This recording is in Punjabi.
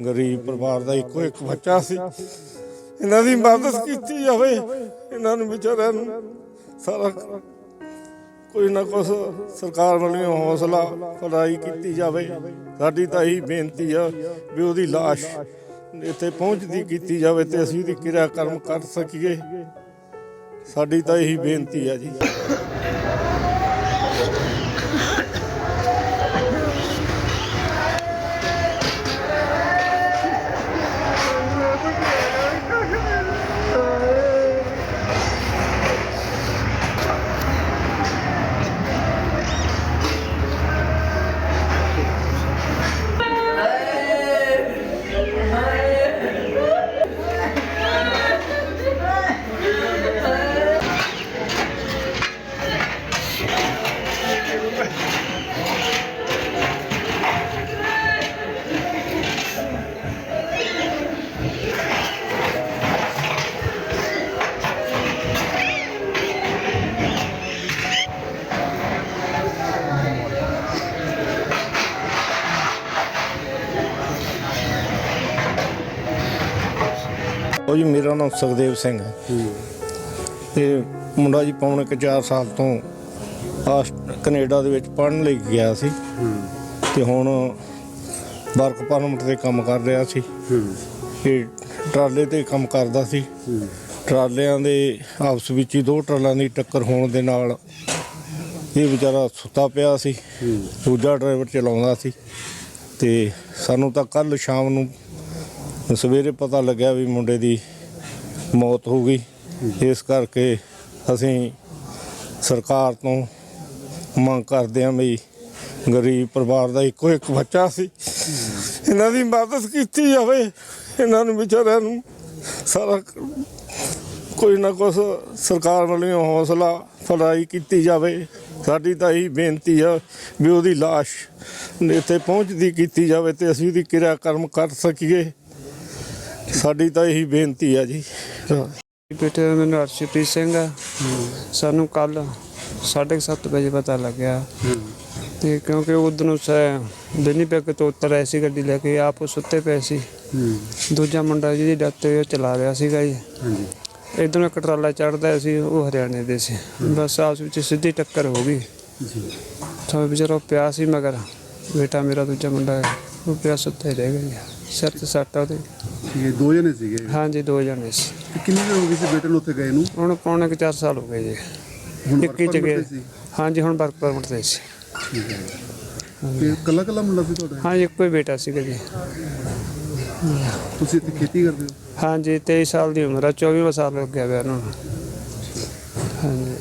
ਗਰੀਬ ਪਰਿਵਾਰ ਦਾ ਇੱਕੋ ਇੱਕ ਬੱਚਾ ਸੀ। ਇਹਨਾਂ ਦੀ ਮਦਦ ਕੀਤੀ ਜਾਵੇ, ਇਹਨਾਂ ਨੂੰ ਵਿਚਾਰਿਆਂ ਨੂੰ ਸਾਰਾ ਕੋਈ ਨਾ ਕੁਛ ਸਰਕਾਰ ਵੱਲੋਂ ਹੌਸਲਾ ਫਲਾਈ ਕੀਤੀ ਜਾਵੇ। ਸਾਡੀ ਤਾਂ ਇਹੀ ਬੇਨਤੀ ਆ ਵੀ ਉਹਦੀ ਲਾਸ਼ ਇੱਥੇ ਪਹੁੰਚਦੀ ਕੀਤੀ ਜਾਵੇ ਤੇ ਅਸੀਂ ਉਹਦੀ ਕਿਰਿਆ ਕਰਮ ਕਰ ਸਕੀਏ। ਸਾਡੀ ਤਾਂ ਇਹੀ ਬੇਨਤੀ ਆ ਜੀ। ਉਹ ਜੀ ਮੇਰਾ ਨਾਮ ਸੁਖਦੇਵ ਸਿੰਘ ਹੈ। ਤੇ ਮੁੰਡਾ ਜੀ ਪੌਣੇ ਕੁ 4 ਸਾਲ ਤੋਂ ਆਸ ਕੈਨੇਡਾ ਦੇ ਵਿੱਚ ਪੜ੍ਹਨ ਲਈ ਗਿਆ ਸੀ। ਤੇ ਹੁਣ ਵਰਕ ਪਰਮਿਟ ਤੇ ਕੰਮ ਕਰ ਰਿਹਾ ਸੀ। ਇਹ ਟਰਾਲੇ ਤੇ ਕੰਮ ਕਰਦਾ ਸੀ। ਟਰਾਲਿਆਂ ਦੇ ਆਪਸ ਵਿੱਚ ਹੀ ਦੋ ਟਰਾਲਾਂ ਦੀ ਟੱਕਰ ਹੋਣ ਦੇ ਨਾਲ ਇਹ ਵਿਚਾਰਾ ਸੁੱਤਾ ਪਿਆ ਸੀ। ਦੂਜਾ ਡਰਾਈਵਰ ਚਲਾਉਂਦਾ ਸੀ। ਤੇ ਸਾਨੂੰ ਤਾਂ ਕੱਲ ਸ਼ਾਮ ਨੂੰ ਸਵੇਰੇ ਪਤਾ ਲੱਗਿਆ ਵੀ ਮੁੰਡੇ ਦੀ ਮੌਤ ਹੋ ਗਈ। ਇਸ ਕਰਕੇ ਅਸੀਂ ਸਰਕਾਰ ਤੋਂ ਮੰਗ ਕਰਦੇ ਹਾਂ ਵੀ ਗਰੀਬ ਪਰਿਵਾਰ ਦਾ ਇੱਕੋ ਇੱਕ ਬੱਚਾ ਸੀ। ਇਹਨਾਂ ਦੀ ਮਦਦ ਕੀਤੀ ਜਾਵੇ। ਇਹਨਾਂ ਨੂੰ ਵਿਚਾਰਿਆਂ ਨੂੰ ਸਾਰਾ ਕੋਈ ਨਾ ਕੁਛ ਸਰਕਾਰ ਵੱਲੋਂ ਹੌਸਲਾ ਫਲਾਈ ਕੀਤੀ ਜਾਵੇ। ਸਾਡੀ ਤਾਂ ਇਹੀ ਬੇਨਤੀ ਆ ਵੀ ਉਹਦੀ ਲਾਸ਼ ਇੱਥੇ ਪਹੁੰਚਦੀ ਕੀਤੀ ਜਾਵੇ ਤੇ ਅਸੀਂ ਉਹਦੀ ਕਿਰਿਆ ਕਰਮ ਕਰ ਸਕੀਏ। ਸਾਡੀ ਤਾਂ ਇਹੀ ਬੇਨਤੀ ਆ ਜੀ। ਬੇਟੇ ਦਾ ਮੈਨੂੰ ਅਰਸ਼ਪ੍ਰੀਤ ਸਿੰਘ ਆ। ਸਾਨੂੰ ਕੱਲ 7:30 ਵਜੇ ਪਤਾ ਲੱਗਿਆ। ਤੇ ਕਿਉਂਕਿ ਉਦੋਂ ਸੈ ਦਿਨੀ ਪੈਕ ਤੋਂ ਉਤਰ ਆਏ ਸੀ ਗੱਡੀ ਲੈ ਕੇ ਆਪ ਸੁੱਤੇ ਪਏ ਸੀ। ਦੂਜਾ ਮੁੰਡਾ ਜਿਹਦੀ ਡੱਤ ਉਹ ਚਲਾ ਰਿਹਾ ਸੀਗਾ ਜੀ। ਇਧਰੋਂ ਇੱਕ ਟਰਾਲਾ ਚੜਦਾ ਸੀ ਉਹ ਹਰਿਆਣੇ ਦੇ ਸੀ। ਬਸ ਆਪਸ ਵਿੱਚ ਸਿੱਧੀ ਟੱਕਰ ਹੋ ਗਈ। ਤਾਂ ਵਿਚਾਰਾ ਪਿਆ ਸੀ ਮਗਰ। ਬੇਟਾ ਮੇਰਾ ਦੂਜਾ ਮੁੰਡਾ ਹੈ, ਉਹ ਪਿਆ ਸੁੱਤਾ ਹੀ ਰਹਿ ਗਿਆ ਜੀ। ਸਿਰ ਤੇ ਸੱਟ ਆ ਉਹਦੇ। ਠੀਕ ਹੈ ਦੋ ਜਣੇ ਸੀਗੇ। ਹਾਂਜੀ ਦੋ ਜਣੇ ਸੀ। ਤੇ ਕਿੰਨੀ ਦੇਰ ਹੋ ਗਈ ਸੀ ਬੇਟੇ ਨੂੰ ਉੱਥੇ ਗਏ ਨੂੰ? ਹੁਣ ਪੌਣੇ ਕੁ ਚਾਰ ਸਾਲ ਹੋ ਗਏ ਜੀ। ਹੁਣ ਇੱਕ work permit ਜਗ੍ਹਾ ਤੇ ਸੀ? ਹਾਂਜੀ ਹੁਣ ਵਰਕ ਪਰਮਿਟ ਤੇ ਸੀ। ਠੀਕ ਹੈ। ਤੇ ਕੱਲਾ ਕੱਲਾ ਮੁੰਡਾ ਸੀ ਤੁਹਾਡਾ? ਹਾਂਜੀ ਇੱਕੋ ਹੀ ਬੇਟਾ ਸੀਗਾ ਜੀ। ਤੁਸੀਂ ਇੱਥੇ ਖੇਤੀ ਕਰਦੇ ਹੋ? ਹਾਂਜੀ 23 ਸਾਲ ਦੀ ਉਮਰ ਆ 24ਵਾਂ ਸਾਲ ਹੋ ਗਿਆ ਵਿਆਹ ਨੂੰ। ਹਾਂਜੀ।